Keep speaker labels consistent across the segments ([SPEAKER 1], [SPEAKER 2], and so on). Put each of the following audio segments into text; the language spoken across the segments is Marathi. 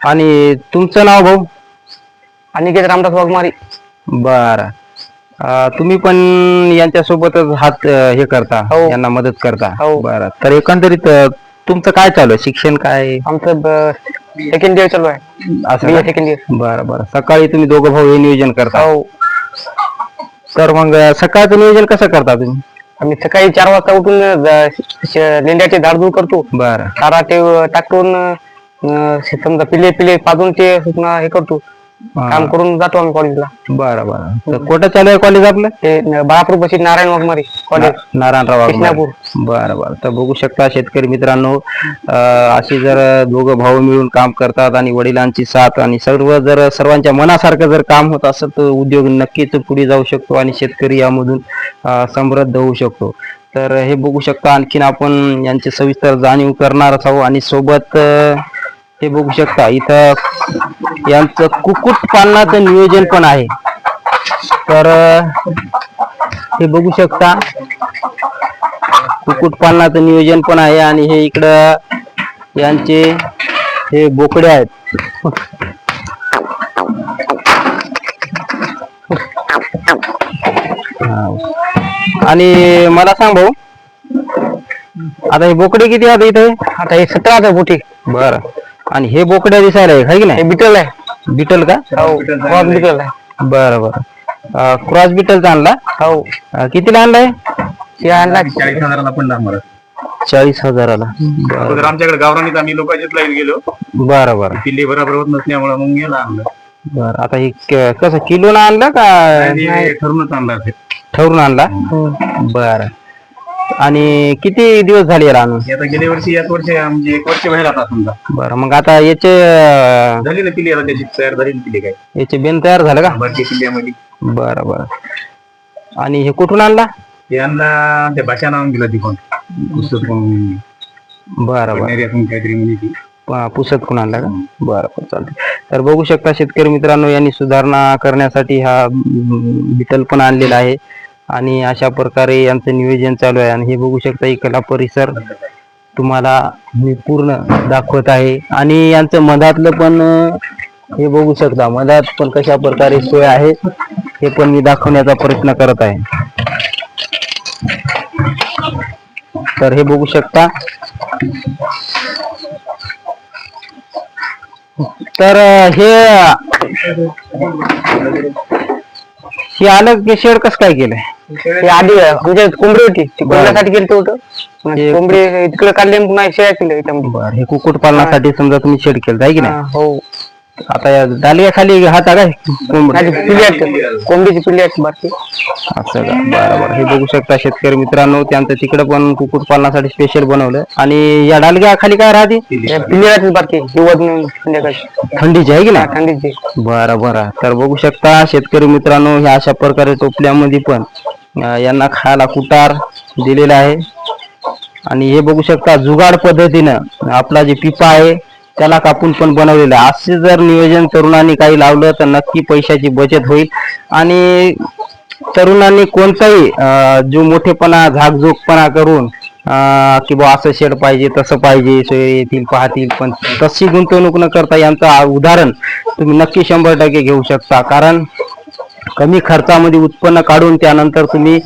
[SPEAKER 1] आणि तुमचं नाव भाऊ?
[SPEAKER 2] अनिकेत रामदास वाघमारी.
[SPEAKER 1] बर. तुम्ही पण यांच्या सोबतच हात अं, हे करता
[SPEAKER 2] हो.
[SPEAKER 1] यांना मदत करता.
[SPEAKER 2] हो.
[SPEAKER 1] बर. तर एकंदरीत अं, तुमचं काय चालू आहे? शिक्षण काय?
[SPEAKER 2] आमचं सेकंड इयर चालू आहे.
[SPEAKER 1] असं
[SPEAKER 2] बी? सेकंड इयर
[SPEAKER 1] बरं बरं. सकाळी तुम्ही दोघं भाऊ हे नियोजन करता.
[SPEAKER 2] हो.
[SPEAKER 1] तर मग अं, सकाळचं नियोजन कसं करता तुम्ही?
[SPEAKER 2] आम्ही सकाळी चार वाजता उठून अं, श- श- लेंड्याचे झाडझूड करतो.
[SPEAKER 1] बरं.
[SPEAKER 2] चारा ते अं, टाकून अं, समजा पिले पिले पाजून ते हे करतो. काम करून जातो आम्ही कॉलेजला
[SPEAKER 1] बरं बरं. तर कुठं चालू आहे कॉलेज आपलं?
[SPEAKER 2] ते न- बाळापूर बशी नारायण वाघमारी कॉलेज
[SPEAKER 1] नारायणराव वाघमारे.
[SPEAKER 2] कृष्णापूर.
[SPEAKER 1] बरं बरं. तर बघू शकता शेतकरी मित्रांनो अं, अशी जर दोघं भाऊ मिळून काम करतात आणि वडिलांची साथ आणि सर्व जर सर्वांच्या मनासारखं जर काम होत असेल तर उद्योग नक्कीच पुढे जाऊ शकतो आणि शेतकरी यामधून अं, समृद्ध होऊ शकतो. तर हे बघू शकता आणखीन आपण यांचे सविस्तर जाणीव करणारच आहोत आणि सोबत अं, हे बघू शकता इथं यांचं कुक्कुट पालनाचं नियोजन पण आहे. तर हे बघू शकता कुक्कुट पालनाचं नियोजन पण आहे आणि हे इकडं यांचे हे बोकडे आहेत. आणि मला सांग भाऊ आता हे बोकडे किती आहेत इथे?
[SPEAKER 2] आता हे सतरा हजार बोटी.
[SPEAKER 1] बर. आणि हे बोकड्या दिसायला आहे की
[SPEAKER 2] हे
[SPEAKER 1] नाही
[SPEAKER 2] बिटल आहे.
[SPEAKER 1] बिटल का?
[SPEAKER 2] हो. क्रॉस बिटल आहे
[SPEAKER 1] बरं. बरं क्रॉस बिटलचा आणला?
[SPEAKER 2] हो.
[SPEAKER 1] अं, कितीला आणलाय?
[SPEAKER 2] हे आणला.
[SPEAKER 3] चाळीस हजाराला पण दाम
[SPEAKER 1] चाळीस हजाराला.
[SPEAKER 3] अगोदर आमच्याकडे गावरानीत आम्ही लोकांच्याच लाईन गेलो.
[SPEAKER 1] बरं बरं.
[SPEAKER 3] पिल्ली बरोबर होत नसल्यामुळे मग गेला आणलं.
[SPEAKER 1] बरं. आता हे क- कसं किलोला आणलं का?
[SPEAKER 3] आणि हे ठरूनच आणलं असेल.
[SPEAKER 1] ठरवून आणला? बर. आणि किती दिवस झाले याला आणून?
[SPEAKER 3] हे आता गेल्या वर्षी याच वर्षी म्हणजे एक वर्ष आता समजा.
[SPEAKER 1] बरं मग आता याचे अं,
[SPEAKER 3] झाली ना आता त्याची तयार झाली ना पिल्ली काय?
[SPEAKER 1] याचे बेन तयार झालं का?
[SPEAKER 3] भरती पिल्ल्यामध्ये
[SPEAKER 1] बरं बरं. आणि हे कुठून आणला?
[SPEAKER 3] आणला त्या भाषा नाव गेला तिकडून. पुस्तक
[SPEAKER 1] बरं बरं.
[SPEAKER 3] काहीतरी म्हणजे ती.
[SPEAKER 1] प- पुसत कोण आणला का? बरं बरं चालते तर बघू शकता शेतकरी मित्रांनो यांनी सुधारणा करण्यासाठी हा बिटल पण आणलेला आहे. आणि अशा प्रकारे यांचं नियोजन चालू आहे. आणि हे बघू शकता कला परिसर तुम्हाला मी पूर्ण दाखवत आहे. आणि यांचं मधातलं पण हे बघू शकता मधात पण कशा प्रकारे सोय आहे हे पण मी दाखवण्याचा प्रयत्न करत आहे. तर हे बघू शकता. तर हे हे आलं की शेड कसं काय केलंय?
[SPEAKER 2] हे आधी म्हणजे कोंबडी होती ती कोंबड्यासाठी केलं होतं.
[SPEAKER 1] हे-
[SPEAKER 2] कोंबडी तिकडे काढले आणि पुन्हा शेळ्या केलं याच्यामध्ये
[SPEAKER 1] बर हे कुक्कुट पालनासाठी समजा तुम्ही शेड केलं आहे की नाही?
[SPEAKER 2] हा, हो
[SPEAKER 1] आता या डालिया खाली हाता काय कोंबडी.
[SPEAKER 2] माझी पिल्ली आहेत कोंबडीची पिल्ली आहेत बारकी.
[SPEAKER 1] असं का? बरं बरं. हे बघू शकता शेतकरी मित्रांनो त्यांचं तिकडे पण कुक्कुट पालनासाठी स्पेशल बनवलं. आणि या डालग्या खाली काय राहते?
[SPEAKER 2] या पिल्ली आहेत बारकी नाही
[SPEAKER 1] थंडीची आहे की
[SPEAKER 2] हा,
[SPEAKER 1] नाही
[SPEAKER 2] थंडीची.
[SPEAKER 1] बरं बरं. तर बघू शकता शेतकरी मित्रांनो ह्या अशा प्रकारे टोपल्यामध्ये पण यांना खायला कुटार दिलेला आहे. आणि हे बघू शकता जुगाड पद्धतीनं आपला जे पिपा आहे त्याला कापून पण बनवलेला आहे. असे जर नियोजन तरुणांनी काही लावलं तर नक्की पैशाची बचत होईल. आणि तरुणांनी कोणताही जो मोठेपणा झाकझोकपणा करून की बा असं शेड पाहिजे तसं पाहिजे सोय येतील पाहतील पण तशी गुंतवणूक न करता यांचं उदाहरण तुम्ही नक्की शंभर टक्के घेऊ शकता. कारण कमी खर्चामध्ये उत्पन्न काढून त्यानंतर तुम्ही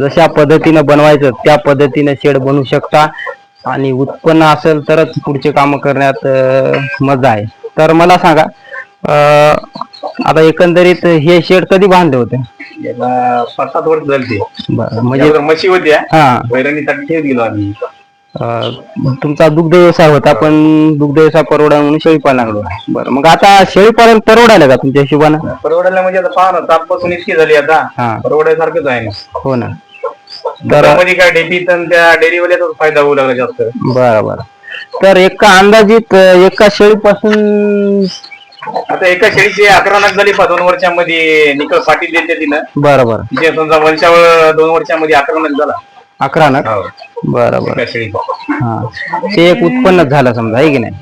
[SPEAKER 1] जशा पद्धतीनं बनवायचं त्या पद्धतीने शेड बनवू शकता. आणि उत्पन्न असेल तरच पुढचे काम करण्यात मजा आहे. तर मला सांगा अं, आता एकंदरीत हे शेड कधी बांधले होते?
[SPEAKER 3] पाच सात वर्ष झाली ते.
[SPEAKER 1] बरं म्हणजे
[SPEAKER 3] म्हशी होत्या.
[SPEAKER 1] हा.
[SPEAKER 3] वैरणीसाठी ठेवत गेलो आम्ही.
[SPEAKER 1] तुमचा दुग्ध व्यवसाय होता पण दुग्ध व्यवसाय परवडा म्हणून शेळी पालनाकडे बरं मग आता शेळी पालन परवडायला का तुमच्या हिशोबानं?
[SPEAKER 3] परवडायला म्हणजे आता पहा ना तापपासून इतकी झाली आता.
[SPEAKER 1] हा.
[SPEAKER 3] परवडायसारखंच आहे. ना
[SPEAKER 1] हो ना. तर
[SPEAKER 3] काय डेपीत आणि त्या डेअरीवाल्याचाच फायदा होऊ लागला जास्त.
[SPEAKER 1] बरं बरं. तर एका अंदाजित अं, एका शेळीपासून
[SPEAKER 3] आता एका शेळीची अकरा लाख झाली पहा दोन वर्षामध्ये. निकल पाटील देते तिनं.
[SPEAKER 1] बरं बरं.
[SPEAKER 3] जे समजा वंशावळ दोन वर्षामध्ये अकरा लाख झाला.
[SPEAKER 1] अकरा ना
[SPEAKER 3] हो.
[SPEAKER 1] बरं बरं.
[SPEAKER 3] एका शेळीचा
[SPEAKER 1] हा. ते एक उत्पन्नच झालं समजा आहे की नाही?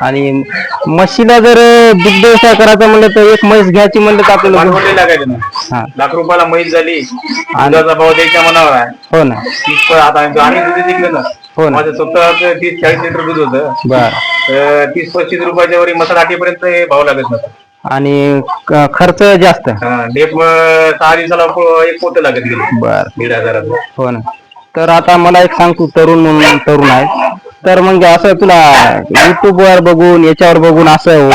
[SPEAKER 1] आणि म्हशीला जर दुग्ध व्यवसाय करायचा म्हणलं तर एक म्हैस घ्यायची म्हणलं तर आपल्याला
[SPEAKER 3] भांडवल लागायचं ना लाख रुपयाला म्हैस झाली दुधाचा भाव द्यायच्या मनावर आहे
[SPEAKER 1] हो ना.
[SPEAKER 3] तीस पण आता आम्ही दूध विकलं ना.
[SPEAKER 1] हो ना.
[SPEAKER 3] माझं स्वतः तीस चाळीस लिटर दूध होतं.
[SPEAKER 1] बर.
[SPEAKER 3] तर तीस पस्तीस रुपयाच्या वरी मसाला आठीपर्यंत हे भाव लागत नव्हता.
[SPEAKER 1] आणि क- खर्च जास्त?
[SPEAKER 3] मग सहा दिवसाला पो- एक पोत लागत गेली.
[SPEAKER 1] बर.
[SPEAKER 3] दीड हजाराचं.
[SPEAKER 1] हो ना. तर आता मला एक सांग तू तरुण म्हणून तरुण आहे. तर मग असं तुला युट्यूब वर बघून याच्यावर बघून असं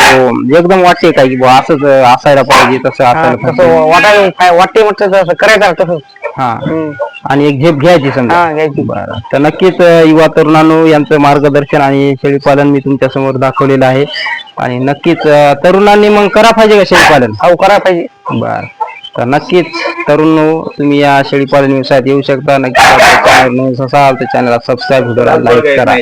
[SPEAKER 1] एकदम वाटते का की बुवा असंच असायला पाहिजे तसं असायला
[SPEAKER 2] तसं
[SPEAKER 1] पाहिजे.
[SPEAKER 2] वाटायला काय वाटते म्हटलं तर असं करायचं तसं?
[SPEAKER 1] हा.
[SPEAKER 2] हम्म.
[SPEAKER 1] आणि एक झेप घ्यायची समजा.
[SPEAKER 2] हा घ्यायची.
[SPEAKER 1] बरं. तर नक्कीच अं, युवा तरुणांनो यांचं मार्गदर्शन आणि शेळीपालन मी तुमच्यासमोर दाखवलेलं आहे. आणि नक्कीच अं, तरुणांनी मग करा पाहिजे का शेळीपालन?
[SPEAKER 2] हो करायला पाहिजे.
[SPEAKER 1] बर. तर नक्कीच तरुण तुम्ही या शेळीपालन व्यवसायात येऊ शकता. नक्कीच आपल्या चॅनल नवीन असाल तर चॅनलला सबस्क्राईब व्हिडिओला लाईक करा.